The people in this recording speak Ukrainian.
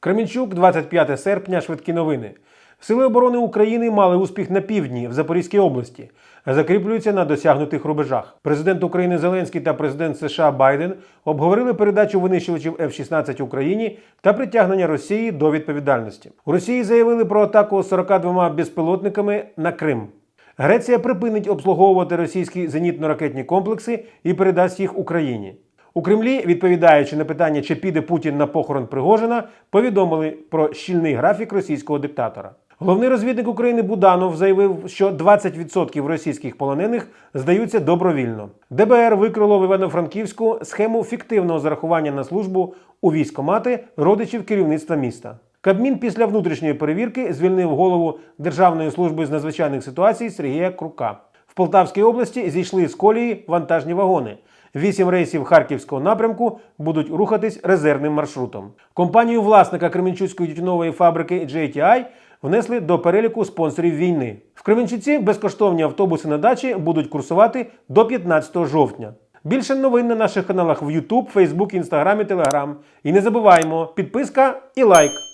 Кременчук, 25 серпня, швидкі новини. Сили оборони України мали успіх на півдні в Запорізькій області, закріплюються на досягнутих рубежах. Президент України Зеленський та президент США Байден обговорили передачу винищувачів F-16 Україні та притягнення Росії до відповідальності. У Росії заявили про атаку 42 безпілотниками на Крим. Греція припинить обслуговувати російські зенітно-ракетні комплекси і передасть їх Україні. У Кремлі, відповідаючи на питання, чи піде Путін на похорон Пригожина, повідомили про щільний графік російського диктатора. Головний розвідник України Буданов заявив, що 20% російських полонених здаються добровільно. ДБР викрило в Івано-Франківську схему фіктивного зарахування на службу у військомати родичів керівництва міста. Кабмін після внутрішньої перевірки звільнив голову Державної служби з надзвичайних ситуацій Сергія Крука. Полтавській області зійшли з колії вантажні вагони. Вісім рейсів харківського напрямку будуть рухатись резервним маршрутом. Компанію власника Кременчуцької тютюнової фабрики JTI внесли до переліку спонсорів війни. В Кременчуці безкоштовні автобуси на дачі будуть курсувати до 15 жовтня. Більше новин на наших каналах в YouTube, Facebook, Instagram і Telegram. І не забуваємо, підписка і лайк.